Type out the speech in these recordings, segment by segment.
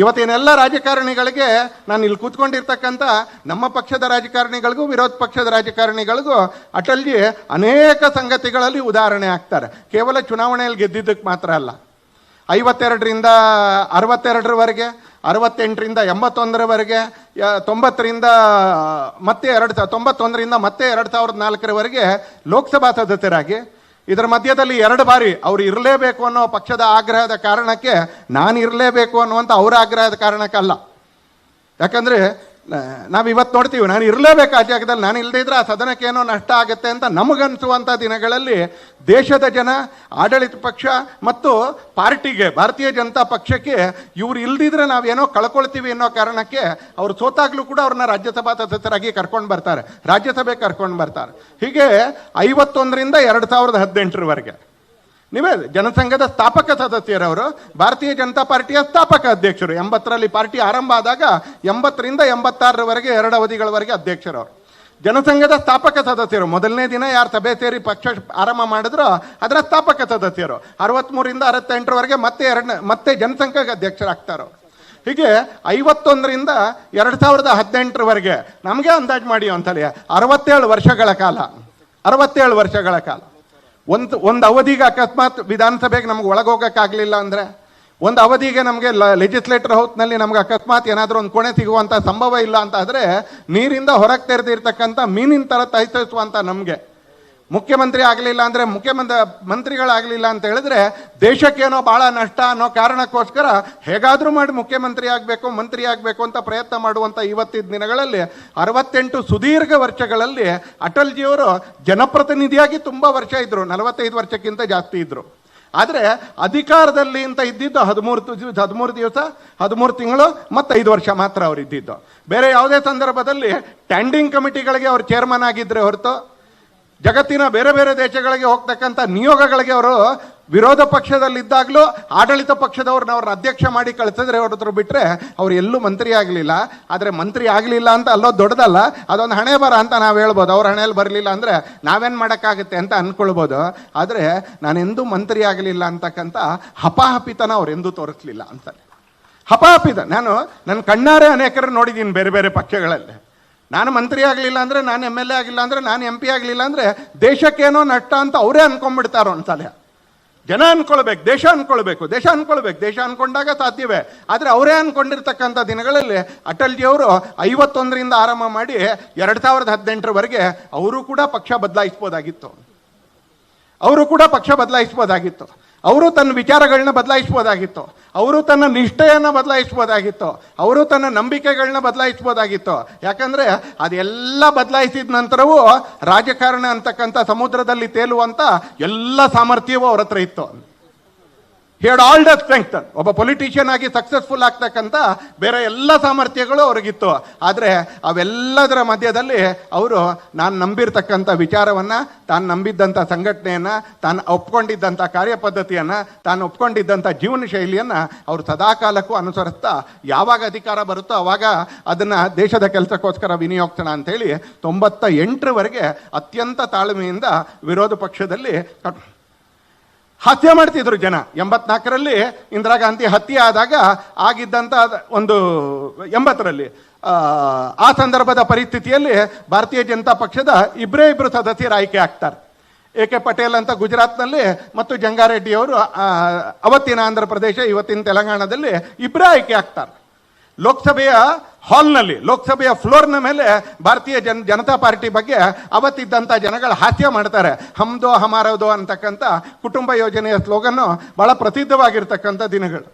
ಇವತ್ತಿನೆಲ್ಲ ರಾಜಕಾರಣಿಗಳಿಗೆ ನಾನು ಇಲ್ಲಿ ಕೂತ್ಕೊಂಡಿರ್ತಕ್ಕಂಥ ನಮ್ಮ ಪಕ್ಷದ ರಾಜಕಾರಣಿಗಳಿಗೂ, ವಿರೋಧ ಪಕ್ಷದ ರಾಜಕಾರಣಿಗಳಿಗೂ ಅಟಲ್ಜಿ ಅನೇಕ ಸಂಗತಿಗಳಲ್ಲಿ ಉದಾಹರಣೆ ಆಗ್ತಾರೆ ಕೇವಲ ಚುನಾವಣೆಯಲ್ಲಿ ಗೆದ್ದಿದ್ದಕ್ಕೆ ಮಾತ್ರ ಅಲ್ಲ. ಐವತ್ತೆರಡರಿಂದ ಅರವತ್ತೆರಡರವರೆಗೆ, ಅರವತ್ತೆಂಟರಿಂದ ಎಂಬತ್ತೊಂದರವರೆಗೆ ತೊಂಬತ್ತರಿಂದ, ಮತ್ತೆ ಎರಡು ಸಾವಿರ ತೊಂಬತ್ತೊಂದರಿಂದ ಮತ್ತೆ ಎರಡು ಸಾವಿರದ ನಾಲ್ಕರವರೆಗೆ ಲೋಕಸಭಾ ಸದಸ್ಯರಾಗಿ ಇದರ ಮಧ್ಯದಲ್ಲಿ ಎರಡು ಬಾರಿ ಅವ್ರು ಇರಲೇಬೇಕು ಅನ್ನೋ ಪಕ್ಷದ ಆಗ್ರಹದ ಕಾರಣಕ್ಕೆ ನಾನು ಇರಲೇಬೇಕು ಅನ್ನುವಂಥ ಅವರ ಆಗ್ರಹದ ಕಾರಣಕ್ಕಲ್ಲ. ಯಾಕಂದ್ರೆ ನಾವು ಇವತ್ತು ನೋಡ್ತೀವಿ, ನಾನು ಇರಲೇಬೇಕು ಆ ಜಾಗದಲ್ಲಿ, ನಾನು ಇಲ್ಲದೇ ಇದ್ರೆ ಆ ಸದನಕ್ಕೆ ಏನೋ ನಷ್ಟ ಆಗುತ್ತೆ ಅಂತ ನಮಗನ್ಸುವಂಥ ದಿನಗಳಲ್ಲಿ ದೇಶದ ಜನ, ಆಡಳಿತ ಪಕ್ಷ ಮತ್ತು ಪಾರ್ಟಿಗೆ, ಭಾರತೀಯ ಜನತಾ ಪಕ್ಷಕ್ಕೆ ಇವ್ರು ಇಲ್ದಿದ್ರೆ ನಾವೇನೋ ಕಳ್ಕೊಳ್ತೀವಿ ಅನ್ನೋ ಕಾರಣಕ್ಕೆ ಅವರು ಸೋತಾಗ್ಲೂ ಕೂಡ ಅವ್ರನ್ನ ರಾಜ್ಯಸಭಾ ಸದಸ್ಯರಾಗಿ ಕರ್ಕೊಂಡು ಬರ್ತಾರೆ, ರಾಜ್ಯಸಭೆ ಕರ್ಕೊಂಡು ಬರ್ತಾರೆ. ಹೀಗೆ ಐವತ್ತೊಂದರಿಂದ ಎರಡು ಸಾವಿರದ ಹದಿನೆಂಟರವರೆಗೆ. ನೀವೇ ಜನಸಂಘದ ಸ್ಥಾಪಕ ಸದಸ್ಯರವರು, ಭಾರತೀಯ ಜನತಾ ಪಾರ್ಟಿಯ ಸ್ಥಾಪಕ ಅಧ್ಯಕ್ಷರು. ಎಂಬತ್ತರಲ್ಲಿ ಪಾರ್ಟಿ ಆರಂಭ ಆದಾಗ ಎಂಬತ್ತರಿಂದ ಎಂಬತ್ತಾರರವರೆಗೆ ಎರಡು ಅವಧಿಗಳವರೆಗೆ ಅಧ್ಯಕ್ಷರವರು. ಜನಸಂಘದ ಸ್ಥಾಪಕ ಸದಸ್ಯರು. ಮೊದಲನೇ ದಿನ ಯಾರು ಸಭೆ ಸೇರಿ ಪಕ್ಷ ಆರಂಭ ಮಾಡಿದ್ರು ಅದರ ಸ್ಥಾಪಕ ಸದಸ್ಯರು. ಅರವತ್ಮೂರಿಂದ ಅರವತ್ತೆಂಟರವರೆಗೆ ಮತ್ತೆ ಎರಡನೇ, ಮತ್ತೆ ಜನಸಂಘಕ್ಕೆ ಅಧ್ಯಕ್ಷರಾಗ್ತಾರೋ. ಹೀಗೆ ಐವತ್ತೊಂದರಿಂದ ಎರಡು ಸಾವಿರದ ಹದಿನೆಂಟರವರೆಗೆ ನಮಗೆ ಅಂದಾಜು ಮಾಡಿ ಅಂತಲೇ ಅರವತ್ತೇಳು ವರ್ಷಗಳ ಕಾಲ. ಅರವತ್ತೇಳು ವರ್ಷಗಳ ಕಾಲ. ಒಂದು ಒಂದು ಅವಧಿಗೆ ಅಕಸ್ಮಾತ್ ವಿಧಾನಸಭೆಗೆ ನಮ್ಗೆ ಒಳಗೋಗಕ್ಕಾಗಲಿಲ್ಲ ಅಂದರೆ, ಒಂದು ಅವಧಿಗೆ ನಮಗೆ ಲೆಜಿಸ್ಲೇಟರ್ ಹೌತ್ನಲ್ಲಿ ನಮ್ಗೆ ಅಕಸ್ಮಾತ್ ಏನಾದರೂ ಒಂದು ಕೊನೆ ಸಿಗುವಂಥ ಸಂಭವ ಇಲ್ಲ ಅಂತ ಆದರೆ ನೀರಿಂದ ಹೊರಗೆ ತೆರೆದಿರ್ತಕ್ಕಂಥ ಮೀನಿನ ಥರ ತೈಸಿಸುವಂಥ ನಮಗೆ. ಮುಖ್ಯಮಂತ್ರಿ ಆಗಲಿಲ್ಲ ಅಂದರೆ ಮುಖ್ಯಮಂತ್ರಿ ಮಂತ್ರಿಗಳಾಗಲಿಲ್ಲ ಅಂತ ಹೇಳಿದ್ರೆ ದೇಶಕ್ಕೇನೋ ಭಾಳ ನಷ್ಟ ಅನ್ನೋ ಕಾರಣಕ್ಕೋಸ್ಕರ ಹೇಗಾದರೂ ಮಾಡಿ ಮುಖ್ಯಮಂತ್ರಿ ಆಗಬೇಕು, ಮಂತ್ರಿ ಆಗಬೇಕು ಅಂತ ಪ್ರಯತ್ನ ಮಾಡುವಂಥ ಇವತ್ತಿನ ದಿನಗಳಲ್ಲಿ ಅರವತ್ತೆಂಟು ಸುದೀರ್ಘ ವರ್ಷಗಳಲ್ಲಿ ಅಟಲ್ಜಿಯವರು ಜನಪ್ರತಿನಿಧಿಯಾಗಿ ತುಂಬ ವರ್ಷ ಇದ್ದರು ನಲವತ್ತೈದು ವರ್ಷಕ್ಕಿಂತ ಜಾಸ್ತಿ ಇದ್ದರು ಆದರೆ ಅಧಿಕಾರದಲ್ಲಿ ಅಂತ ಇದ್ದಿದ್ದು ಹದಿಮೂರು ಹದಿಮೂರು ದಿವಸ, ಹದಿಮೂರು ತಿಂಗಳು ಮತ್ತು ಐದು ವರ್ಷ ಮಾತ್ರ ಅವರು ಇದ್ದಿದ್ದು ಬೇರೆ ಯಾವುದೇ ಸಂದರ್ಭದಲ್ಲಿ ಸ್ಟ್ಯಾಂಡಿಂಗ್ ಕಮಿಟಿಗಳಿಗೆ ಅವರು ಚೇರ್ಮನ್ ಆಗಿದ್ದರೆ ಹೊರತು ಜಗತ್ತಿನ ಬೇರೆ ಬೇರೆ ದೇಶಗಳಿಗೆ ಹೋಗ್ತಕ್ಕಂಥ ನಿಯೋಗಗಳಿಗೆ ಅವರು ವಿರೋಧ ಪಕ್ಷದಲ್ಲಿದ್ದಾಗಲೂ ಆಡಳಿತ ಪಕ್ಷದವ್ರನ್ನ ಅವ್ರನ್ನ ಅಧ್ಯಕ್ಷ ಮಾಡಿ ಕಳಿಸಿದ್ರೆ ಹೊರದ್ರು ಬಿಟ್ಟರೆ ಅವ್ರು ಎಲ್ಲೂ ಮಂತ್ರಿ ಆಗಲಿಲ್ಲ. ಆದರೆ ಮಂತ್ರಿ ಆಗಲಿಲ್ಲ ಅಂತ ಅಲ್ಲೋ ದೊಡ್ಡದಲ್ಲ, ಅದೊಂದು ಹಣೆ ಬರ ಅಂತ ನಾವು ಹೇಳ್ಬೋದು. ಅವ್ರ ಹಣೆಯಲ್ಲಿ ಬರಲಿಲ್ಲ ಅಂದರೆ ನಾವೇನು ಮಾಡೋಕ್ಕಾಗುತ್ತೆ ಅಂತ ಅಂದ್ಕೊಳ್ಬೋದು ಆದರೆ ನಾನೆಂದೂ ಮಂತ್ರಿ ಆಗಲಿಲ್ಲ ಅಂತಕ್ಕಂಥ ಹಪಾಹಪಿತನ ಅವರೆಂದೂ ತೋರಿಸ್ಲಿಲ್ಲ ಅಂತ ಹಪಾಹಪಿತ ನಾನು ನನ್ನ ಕಣ್ಣಾರೆ ಅನೇಕರು ನೋಡಿದ್ದೀನಿ ಬೇರೆ ಬೇರೆ ಪಕ್ಷಗಳಲ್ಲಿ. ನಾನು ಮಂತ್ರಿ ಆಗಲಿಲ್ಲ ಅಂದರೆ, ನಾನು ಎಂ ಎಲ್ ಎ ಆಗಲಿಲ್ಲ ಅಂದರೆ, ನಾನು ಎಂ ಪಿ ಆಗಲಿಲ್ಲ ಅಂದರೆ, ದೇಶಕ್ಕೇನೋ ನಷ್ಟ ಅಂತ ಅವರೇ ಅನ್ಕೊಂಡ್ಬಿಡ್ತಾರೋ ಒಂದ್ಸಲ ಜನ ಅಂದ್ಕೊಳ್ಬೇಕು ದೇಶ ಅಂದ್ಕೊಳ್ಬೇಕು ದೇಶ ಅಂದ್ಕೊಳ್ಬೇಕು ದೇಶ ಅನ್ಕೊಂಡಾಗ ಸಾಧ್ಯವೇ. ಆದರೆ ಅವರೇ ಅಂದ್ಕೊಂಡಿರ್ತಕ್ಕಂಥ ದಿನಗಳಲ್ಲಿ ಅಟಲ್ಜಿಯವರು ಐವತ್ತೊಂದರಿಂದ ಆರಂಭ ಮಾಡಿ ಎರಡು ಸಾವಿರದ ಹದಿನೆಂಟರವರೆಗೆ ಅವರು ಕೂಡ ಪಕ್ಷ ಬದಲಾಯಿಸ್ಬೋದಾಗಿತ್ತು. ಅವರು ಕೂಡ ಪಕ್ಷ ಬದಲಾಯಿಸ್ಬೋದಾಗಿತ್ತು. ಅವರು ತನ್ನ ವಿಚಾರಗಳನ್ನ ಬದಲಾಯಿಸ್ಬೋದಾಗಿತ್ತು. ಅವರು ತನ್ನ ನಿಷ್ಠೆಯನ್ನು ಬದಲಾಯಿಸ್ಬೋದಾಗಿತ್ತು. ಅವರು ತನ್ನ ನಂಬಿಕೆಗಳನ್ನ ಬದಲಾಯಿಸ್ಬೋದಾಗಿತ್ತು. ಯಾಕಂದರೆ ಅದೆಲ್ಲ ಬದಲಾಯಿಸಿದ ನಂತರವೂ ರಾಜಕಾರಣ ಅಂತಕ್ಕಂಥ ಸಮುದ್ರದಲ್ಲಿ ತೇಲುವಂಥ ಎಲ್ಲ ಸಾಮರ್ಥ್ಯವೂ ಅವ್ರ ಹತ್ರ ಇತ್ತು. ಹೇಡ್ ಆಲ್ ದ ಸ್ಟ್ರೆಂಗ್ತ್ ಒಬ್ಬ ಪೊಲಿಟಿಷಿಯನ್ ಆಗಿ ಸಕ್ಸಸ್ಫುಲ್ ಆಗ್ತಕ್ಕಂಥ ಬೇರೆ ಎಲ್ಲ ಸಾಮರ್ಥ್ಯಗಳು ಅವ್ರಿಗಿತ್ತು. ಆದರೆ ಅವೆಲ್ಲದರ ಮಧ್ಯದಲ್ಲಿ ಅವರು ನಾನು ನಂಬಿರ್ತಕ್ಕಂಥ ವಿಚಾರವನ್ನು, ತಾನು ನಂಬಿದ್ದಂಥ ಸಂಘಟನೆಯನ್ನು, ತಾನು ಒಪ್ಕೊಂಡಿದ್ದಂಥ ಕಾರ್ಯಪದ್ಧತಿಯನ್ನು, ತಾನು ಒಪ್ಕೊಂಡಿದ್ದಂಥ ಜೀವನ ಶೈಲಿಯನ್ನು ಅವರು ಸದಾಕಾಲಕ್ಕೂ ಅನುಸರಿಸ್ತಾ ಯಾವಾಗ ಅಧಿಕಾರ ಬರುತ್ತೋ ಅವಾಗ ಅದನ್ನು ದೇಶದ ಕೆಲಸಕ್ಕೋಸ್ಕರ ವಿನಿಯೋಗಿಸೋಣ ಅಂತೇಳಿ ತೊಂಬತ್ತ ಎಂಟರವರೆಗೆ ಅತ್ಯಂತ ತಾಳ್ಮೆಯಿಂದ ವಿರೋಧ ಪಕ್ಷದಲ್ಲಿ ಹತ್ಯೆ ಮಾಡ್ತಿದ್ರು ಜನ. ಎಂಬತ್ನಾಲ್ಕರಲ್ಲಿ ಇಂದಿರಾ ಗಾಂಧಿ ಹತ್ಯೆ ಆದಾಗ ಆಗಿದ್ದಂಥ ಒಂದು ಎಂಬತ್ತರಲ್ಲಿ. ಆ, ಸಂದರ್ಭದ ಪರಿಸ್ಥಿತಿಯಲ್ಲಿ ಭಾರತೀಯ ಜನತಾ ಪಕ್ಷದ ಇಬ್ಬರೇ ಇಬ್ಬರು ಸದಸ್ಯರು ಆಯ್ಕೆ ಆಗ್ತಾರೆ. ಎ ಕೆ ಪಟೇಲ್ ಅಂತ ಗುಜರಾತ್ನಲ್ಲಿ ಮತ್ತು ಜಂಗಾರೆಡ್ಡಿಯವರು ಅವರು ಅವತ್ತಿನ ಆಂಧ್ರ ಪ್ರದೇಶ ಇವತ್ತಿನ ತೆಲಂಗಾಣದಲ್ಲಿ ಇಬ್ಬರೇ ಆಯ್ಕೆ ಆಗ್ತಾರೆ. ಲೋಕಸಭೆಯ ಹಾಲ್ನಲ್ಲಿ, ಲೋಕಸಭೆಯ ಫ್ಲೋರ್ನ ಮೇಲೆ ಭಾರತೀಯ ಜನ, ಜನತಾ ಪಾರ್ಟಿ ಬಗ್ಗೆ ಅವತ್ತಿದ್ದಂಥ ಜನಗಳು ಹಾಸ್ಯ ಮಾಡ್ತಾರೆ. ಹಮ್ದೋ ಹಮಾರದೋ ಅಂತಕ್ಕಂಥ ಕುಟುಂಬ ಯೋಜನೆಯ ಸ್ಲೋಗನ್ನು ಭಾಳ ಪ್ರಸಿದ್ಧವಾಗಿರ್ತಕ್ಕಂಥ ದಿನಗಳು.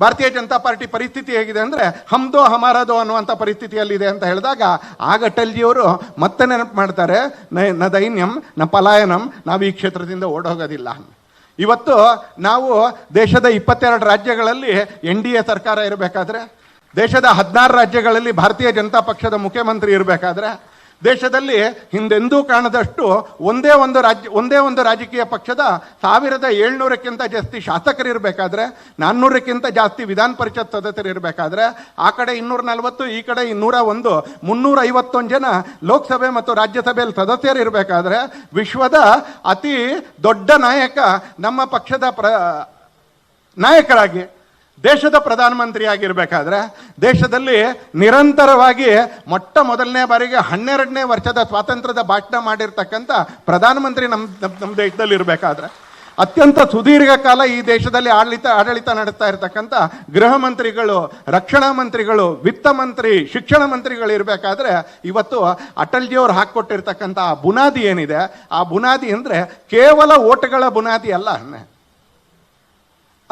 ಭಾರತೀಯ ಜನತಾ ಪಾರ್ಟಿ ಪರಿಸ್ಥಿತಿ ಹೇಗಿದೆ ಅಂದರೆ ಹಮ್ದೋ ಹಮಾರದೋ ಅನ್ನುವಂಥ ಪರಿಸ್ಥಿತಿಯಲ್ಲಿದೆ ಅಂತ ಹೇಳಿದಾಗ ಆಗ ಅಟಲ್ಜಿಯವರು ಮತ್ತೆ ನೆನಪು ಮಾಡ್ತಾರೆ, ನ- ನ ದೈನ್ಯಂ, ನ ಪಲಾಯನಂ, ನಾವು ಈ ಕ್ಷೇತ್ರದಿಂದ ಓಡೋಗೋದಿಲ್ಲ ಇವತ್ತು ನಾವು ದೇಶದ ಇಪ್ಪತ್ತೆರಡು ರಾಜ್ಯಗಳಲ್ಲಿ ಎನ್ ಡಿ ಎ ಸರ್ಕಾರ ಇರಬೇಕಾದ್ರೆ ದೇಶದ ಹದಿನಾರು ರಾಜ್ಯಗಳಲ್ಲಿ ಭಾರತೀಯ ಜನತಾ ಪಕ್ಷದ ಮುಖ್ಯಮಂತ್ರಿ ಇರಬೇಕಾದ್ರೆ ದೇಶದಲ್ಲಿ ಹಿಂದೆಂದೂ ಕಾಣದಷ್ಟು ಒಂದೇ ಒಂದು ರಾಜ್ಯ, ಒಂದೇ ಒಂದು ರಾಜಕೀಯ ಪಕ್ಷದ ಸಾವಿರದ ಏಳ್ನೂರಕ್ಕಿಂತ ಜಾಸ್ತಿ ಶಾಸಕರು ಇರಬೇಕಾದ್ರೆ, ನಾನ್ನೂರಕ್ಕಿಂತ ಜಾಸ್ತಿ ವಿಧಾನ ಪರಿಷತ್ ಸದಸ್ಯರು ಇರಬೇಕಾದ್ರೆ, ಆ ಕಡೆ ಇನ್ನೂರ ನಲವತ್ತು, ಈ ಕಡೆ ಇನ್ನೂರ ಒಂದು, ಮುನ್ನೂರ ಐವತ್ತೊಂದು ಜನ ಲೋಕಸಭೆ ಮತ್ತು ರಾಜ್ಯಸಭೆಯಲ್ಲಿ ಸದಸ್ಯರು ಇರಬೇಕಾದ್ರೆ ವಿಶ್ವದ ಅತಿ ದೊಡ್ಡ ನಾಯಕ ನಮ್ಮ ಪಕ್ಷದ ಪ್ರ, ನಾಯಕರಾಗಿ ದೇಶದ ಪ್ರಧಾನಮಂತ್ರಿ ಆಗಿರಬೇಕಾದ್ರೆ ದೇಶದಲ್ಲಿ ನಿರಂತರವಾಗಿ ಮೊಟ್ಟ ಮೊದಲನೇ ಬಾರಿಗೆ ಹನ್ನೆರಡನೇ ವರ್ಷದ ಸ್ವಾತಂತ್ರ್ಯದ ಭಾಷಣ ಮಾಡಿರ್ತಕ್ಕಂಥ ಪ್ರಧಾನಮಂತ್ರಿ ನಮ್ಮ ನಮ್ಮ- ದೇಶದಲ್ಲಿ ಇರಬೇಕಾದ್ರೆ, ಅತ್ಯಂತ ಸುದೀರ್ಘ ಕಾಲ ಈ ದೇಶದಲ್ಲಿ ಆಡಳಿತ ಆಡಳಿತ ನಡೆಸ್ತಾ ಇರತಕ್ಕಂಥ ಗೃಹ ಮಂತ್ರಿಗಳು, ರಕ್ಷಣಾ ಮಂತ್ರಿಗಳು, ವಿತ್ತ ಮಂತ್ರಿ, ಶಿಕ್ಷಣ ಮಂತ್ರಿಗಳು ಇರಬೇಕಾದ್ರೆ ಇವತ್ತು ಅಟಲ್ಜಿಯವರು ಹಾಕ್ಕೊಟ್ಟಿರ್ತಕ್ಕಂಥ ಆ ಬುನಾದಿ ಏನಿದೆ, ಆ ಬುನಾದಿ ಅಂದರೆ ಕೇವಲ ಓಟ್ಗಳ ಬುನಾದಿ ಅಲ್ಲ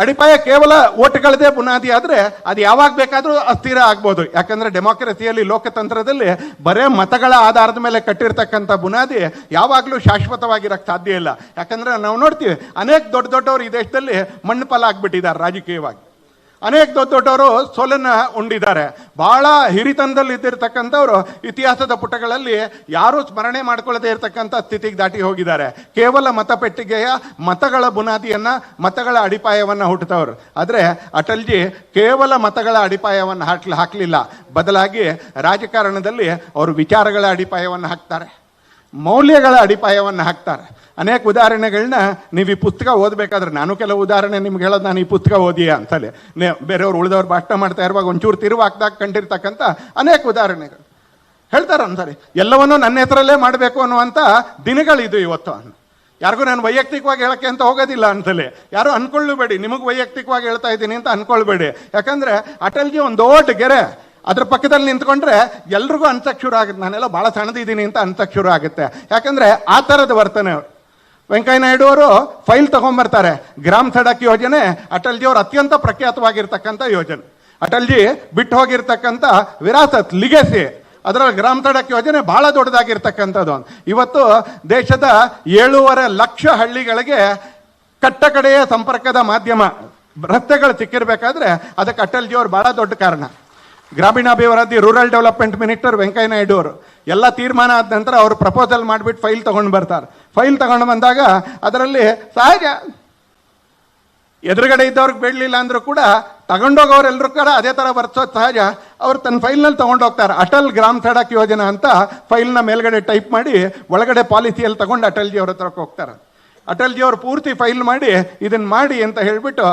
ಅಡಿಪಾಯ ಕೇವಲ ಓಟ್ಗಳದೇ ಬುನಾದಿ ಆದರೆ ಅದು ಯಾವಾಗ ಬೇಕಾದರೂ ಅಸ್ಥಿರ ಆಗ್ಬೋದು. ಯಾಕಂದ್ರೆ ಡೆಮಾಕ್ರಸಿಯಲ್ಲಿ ಲೋಕತಂತ್ರದಲ್ಲಿ ಬರೇ ಮತಗಳ ಆಧಾರದ ಮೇಲೆ ಕಟ್ಟಿರ್ತಕ್ಕಂಥ ಬುನಾದಿ ಯಾವಾಗಲೂ ಶಾಶ್ವತವಾಗಿರಕ್ಕೆ ಸಾಧ್ಯ ಇಲ್ಲ. ಯಾಕಂದ್ರೆ ನಾವು ನೋಡ್ತೀವಿ, ಅನೇಕ ದೊಡ್ಡ ದೊಡ್ಡವರು ಈ ದೇಶದಲ್ಲಿ ಮಣ್ಣು ಫಲ ಆಗಿಬಿಟ್ಟಿದ್ದಾರೆ ರಾಜಕೀಯವಾಗಿ. ಅನೇಕ ದೊಡ್ಡ ದೊಡ್ಡವರು ಸೋಲನ್ನ ಉಂಡಿದ್ದಾರೆ. ಬಹಳ ಹಿರಿತನದಲ್ಲಿ ಇದ್ದಿರ್ತಕ್ಕಂಥವ್ರು ಇತಿಹಾಸದ ಪುಟಗಳಲ್ಲಿ ಯಾರೂ ಸ್ಮರಣೆ ಮಾಡ್ಕೊಳ್ಳದೆ ಇರತಕ್ಕಂಥ ಸ್ಥಿತಿಗೆ ದಾಟಿ ಹೋಗಿದ್ದಾರೆ. ಕೇವಲ ಮತಪೆಟ್ಟಿಗೆಯ ಮತಗಳ ಬುನಾದಿಯನ್ನ, ಮತಗಳ ಅಡಿಪಾಯವನ್ನು ಹುಟ್ಟುತ್ತವ್ರು. ಆದರೆ ಅಟಲ್ಜಿ ಕೇವಲ ಮತಗಳ ಅಡಿಪಾಯವನ್ನು ಹಾಕ್ಲಿ, ಹಾಕಲಿಲ್ಲ. ಬದಲಾಗಿ ರಾಜಕಾರಣದಲ್ಲಿ ಅವರು ವಿಚಾರಗಳ ಅಡಿಪಾಯವನ್ನು ಹಾಕ್ತಾರೆ. ಮೌಲ್ಯಗಳ ಅಡಿಪಾಯವನ್ನು ಹಾಕ್ತಾರೆ. ಅನೇಕ ಉದಾಹರಣೆಗಳನ್ನ ನೀವು ಈ ಪುಸ್ತಕ ಓದಬೇಕಾದ್ರೆ ನಾನು ಕೆಲವು ಉದಾಹರಣೆ ನಿಮ್ಗೆ ಹೇಳೋದು ನಾನು ಈ ಪುಸ್ತಕ ಓದಿಯ ಅಂತಲೇ ಬೇರೆಯವ್ರು ಉಳಿದವ್ರು ಭಾಷಣ ಮಾಡ್ತಾ ಇರುವಾಗ ಒಂಚೂರು ತಿರುವು ಹಾಕ್ದಾಗ ಕಂಡಿರ್ತಕ್ಕಂಥ ಅನೇಕ ಉದಾಹರಣೆಗಳು. ಹೇಳ್ತಾರೆ ಅಂತಾರೆ, ಎಲ್ಲವನ್ನೂ ನನ್ನ ಹೆಸರಲ್ಲೇ ಮಾಡಬೇಕು ಅನ್ನುವಂಥ ದಿನಗಳಿದು ಇವತ್ತು. ಯಾರಿಗೂ ನಾನು ವೈಯಕ್ತಿಕವಾಗಿ ಹೇಳಕ್ಕೆ ಅಂತ ಹೋಗೋದಿಲ್ಲ ಅಂತಲೇ ಯಾರು ಅನ್ಕೊಳ್ಳಬೇಡಿ, ನಿಮಗೆ ವೈಯಕ್ತಿಕವಾಗಿ ಹೇಳ್ತಾ ಇದ್ದೀನಿ ಅಂತ ಅನ್ಕೊಳ್ಬೇಡಿ. ಯಾಕಂದ್ರೆ ಅಟಲ್ಜಿ ಒಂದು ದೊಡ್ಡ ಗೆರೆ ಅದ್ರ ಪಕ್ಕದಲ್ಲಿ ನಿಂತ್ಕೊಂಡ್ರೆ ಎಲ್ರಿಗೂ ಅನ್ಸಕ್ ಶುರು ಆಗುತ್ತೆ. ನಾನೆಲ್ಲ ಭಾಳ ಸಣ್ಣದಿದ್ದೀನಿ ಅಂತ ಅನ್ಸಕ್ ಶುರು ಆಗುತ್ತೆ. ಯಾಕಂದ್ರೆ ಆ ಥರದ ವರ್ತನೆ. ವೆಂಕಯ್ಯ ನಾಯ್ಡು ಅವರು ಫೈಲ್ ತಗೊಂಡ್ಬರ್ತಾರೆ ಗ್ರಾಮ ಸಡಕ್ ಯೋಜನೆ ಅಟಲ್ಜಿ ಅವರು ಅತ್ಯಂತ ಪ್ರಖ್ಯಾತವಾಗಿರ್ತಕ್ಕಂಥ ಯೋಜನೆ. ಅಟಲ್ಜಿ ಬಿಟ್ಟು ಹೋಗಿರ್ತಕ್ಕಂಥ ವಿರಾಸತ್ ಲಿಗೆಸಿ, ಅದರಲ್ಲಿ ಗ್ರಾಮ ಸಡಕ್ ಯೋಜನೆ ಬಹಳ ದೊಡ್ಡದಾಗಿರ್ತಕ್ಕಂಥದ್ದು. ಇವತ್ತು ದೇಶದ ಏಳೂವರೆ ಲಕ್ಷ ಹಳ್ಳಿಗಳಿಗೆ ಕಟ್ಟ ಕಡೆಯ ಸಂಪರ್ಕದ ಮಾಧ್ಯಮ ರಸ್ತೆಗಳು ಸಿಕ್ಕಿರ್ಬೇಕಾದ್ರೆ ಅದಕ್ಕೆ ಅಟಲ್ಜಿ ಅವರು ಬಹಳ ದೊಡ್ಡ ಕಾರಣ. ಗ್ರಾಮೀಣಾಭಿವೃದ್ಧಿ rural development minister Venkaiah Naidu ಅವರು. ಎಲ್ಲ ತೀರ್ಮಾನ ಆದ ನಂತರ ಅವರು ಪ್ರಪೋಸಲ್ ಮಾಡಿಬಿಟ್ಟು ಫೈಲ್ ತಗೊಂಡು ಬರ್ತಾರೆ. ಫೈಲ್ ತಗೊಂಡು ಬಂದಾಗ ಅದರಲ್ಲಿ ಸಹಜ. ಎದುರುಗಡೆ ಇದ್ದವ್ರಿಗೆ ಬೇಡಲಿಲ್ಲ ಅಂದ್ರೂ ಕೂಡ ತಗೊಂಡೋಗೋರೆಲ್ಲರೂ ಕೂಡ ಅದೇ ಥರ ಬರ್ಸೋದು ಸಹಜ. ಅವ್ರು ತನ್ನ ಫೈಲ್ನಲ್ಲಿ ತಗೊಂಡು ಹೋಗ್ತಾರೆ. ಅಟಲ್ ಗ್ರಾಮ್ ಸಡಕ್ ಯೋಜನಾ ಅಂತ ಫೈಲ್ನ ಮೇಲ್ಗಡೆ ಟೈಪ್ ಮಾಡಿ, ಒಳಗಡೆ ಪಾಲಿಸಿಯಲ್ಲಿ ತಗೊಂಡು ಅಟಲ್ಜಿ ಅವ್ರ ಹತ್ರಕ್ಕೆ ಹೋಗ್ತಾರೆ. ಅಟಲ್ ಜಿಯವರು ಪೂರ್ತಿ ಫೈಲ್ ಮಾಡಿ ಇದನ್ನು ಮಾಡಿ ಅಂತ ಹೇಳಿಬಿಟ್ಟು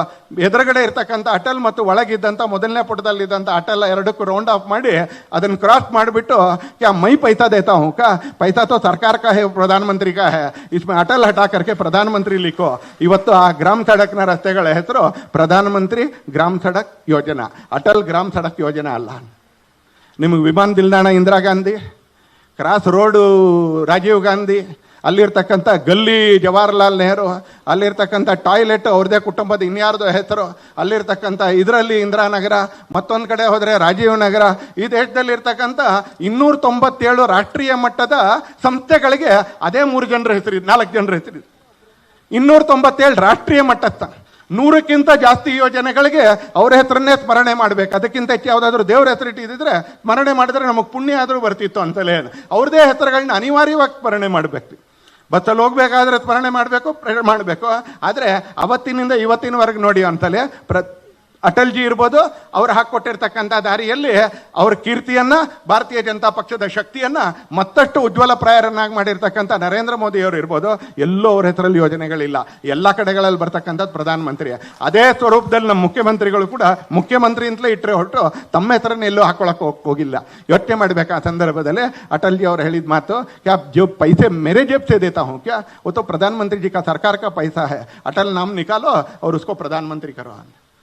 ಎದುರುಗಡೆ ಇರ್ತಕ್ಕಂಥ ಅಟಲ್ ಮತ್ತು ಒಳಗಿದ್ದಂಥ ಮೊದಲನೇ ಪುಟದಲ್ಲಿದ್ದಂಥ ಅಟಲ್ ಎರಡಕ್ಕೂ ರೌಂಡ್ ಆಫ್ ಮಾಡಿ ಅದನ್ನು ಕ್ರಾಸ್ ಮಾಡಿಬಿಟ್ಟು ಯಾ ಮೈ ಪೈತಾ ದೇತಾ ಹೂँ ಕಾ? ಪೈತಾ ತೋ ಸರ್ಕಾರ ಕಾ ಹೇ, ಪ್ರಧಾನಮಂತ್ರಿ ಕಾ ಹೇ. ಇಸ್ಮೆ ಅಟಲ್ ಹಟಾಕರ್ಕೆ ಪ್ರಧಾನಮಂತ್ರಿ ಲಿಖೋ ಇವತ್ತು ಆ ಗ್ರಾಮ ಸಡಕ್ನ ರಸ್ತೆಗಳ ಹೆಸರು ಪ್ರಧಾನಮಂತ್ರಿ ಗ್ರಾಮ ಸಡಕ್ ಯೋಜನಾ. ಅಟಲ್ ಗ್ರಾಮ ಸಡಕ್ ಯೋಜನಾ ಅಲ್ಲ. ನಿಮಗೆ ವಿಮಾನ ನಿಲ್ದಾಣ ಇಂದಿರಾ ಗಾಂಧಿ, ಕ್ರಾಸ್ ರೋಡು ರಾಜೀವ್ ಗಾಂಧಿ ಅಲ್ಲಿರ್ತಕ್ಕಂಥ ಗಲ್ಲಿ ಜವಾಹರ್ಲಾಲ್ ನೆಹರು, ಅಲ್ಲಿರ್ತಕ್ಕಂಥ ಟಾಯ್ಲೆಟ್ ಅವ್ರದೇ ಕುಟುಂಬದ ಇನ್ಯಾರ್ದು ಹೆಸರು, ಅಲ್ಲಿರ್ತಕ್ಕಂಥ ಇದರಲ್ಲಿ ಇಂದಿರಾನಗರ, ಮತ್ತೊಂದು ಕಡೆ ಹೋದರೆ ರಾಜೀವ್ ನಗರ, ಈ ದೇಶದಲ್ಲಿ ಇರ್ತಕ್ಕಂಥ ಇನ್ನೂರ ತೊಂಬತ್ತೇಳು ರಾಷ್ಟ್ರೀಯ ಮಟ್ಟದ ಸಂಸ್ಥೆಗಳಿಗೆ ಅದೇ ಮೂರು ಜನರ ಹೆಸರು, ನಾಲ್ಕು ಜನರ ಹೆಸರು ಇನ್ನೂರ ತೊಂಬತ್ತೇಳು ರಾಷ್ಟ್ರೀಯ ಮಟ್ಟದ ನೂರಕ್ಕಿಂತ ಜಾಸ್ತಿ ಯೋಜನೆಗಳಿಗೆ ಅವ್ರ ಹೆಸರನ್ನೇ ಸ್ಮರಣೆ ಮಾಡಬೇಕು. ಅದಕ್ಕಿಂತ ಹೆಚ್ಚು ಯಾವುದಾದ್ರೂ ದೇವ್ರ ಹೆಸರು ಇಟ್ಟಿದ್ದಿದ್ರೆ ಸ್ಮರಣೆ ಮಾಡಿದ್ರೆ ನಮಗೆ ಪುಣ್ಯ ಆದರೂ ಬರ್ತಿತ್ತು ಅಂತಲೇ ಅವ್ರದೇ ಹೆಸರುಗಳನ್ನ ಅನಿವಾರ್ಯವಾಗಿ ಸ್ಮರಣೆ ಮಾಡಬೇಕು. ಬಸ್ಸಲ್ಲಿ ಹೋಗ್ಬೇಕಾದ್ರೆ ಸ್ಮರಣೆ ಮಾಡಬೇಕು ಮಾಡಬೇಕು. ಆದರೆ ಅವತ್ತಿನಿಂದ ಇವತ್ತಿನವರೆಗೆ ನೋಡಿ ಅಂತಲೇ ಪ್ರ ಅಟಲ್ಜಿ ಇರ್ಬೋದು ಅವ್ರು ಹಾಕ್ಕೊಟ್ಟಿರ್ತಕ್ಕಂಥ ದಾರಿಯಲ್ಲಿ ಅವ್ರ ಕೀರ್ತಿಯನ್ನ ಭಾರತೀಯ ಜನತಾ ಪಕ್ಷದ ಶಕ್ತಿಯನ್ನ ಮತ್ತಷ್ಟು ಉಜ್ವಲ ಪ್ರಾಯರನ್ನಾಗಿ ಮಾಡಿರ್ತಕ್ಕಂಥ ನರೇಂದ್ರ ಮೋದಿ ಅವರು ಇರ್ಬೋದು ಎಲ್ಲೂ ಅವ್ರ ಹೆಸರಲ್ಲಿ ಯೋಜನೆಗಳಿಲ್ಲ ಎಲ್ಲ ಕಡೆಗಳಲ್ಲಿ ಬರ್ತಕ್ಕಂಥದ್ದು ಪ್ರಧಾನಮಂತ್ರಿ ಅದೇ ಸ್ವರೂಪದಲ್ಲಿ ನಮ್ಮ ಮುಖ್ಯಮಂತ್ರಿಗಳು ಕೂಡ ಮುಖ್ಯಮಂತ್ರಿ ಅಂತಲೇ ಇಟ್ಟರೆ ಹೊರಟು ತಮ್ಮ ಹೆಸರನ್ನ ಎಲ್ಲೂ ಹಾಕೊಳಕ್ಕೆ ಹೋಗ್ ಹೋಗಿಲ್ಲ ಯೋಚನೆ ಮಾಡಬೇಕು ಆ ಸಂದರ್ಭದಲ್ಲಿ ಅಟಲ್ जी ಅವ್ರು ಹೇಳಿದ ಮಾತು क्या जो पैसे मेरे जेब से देता हूँ क्या वो तो प्रधानमंत्री जी का सरकार का पैसा है अटल नाम निकालो और उसको प्रधानमंत्री करो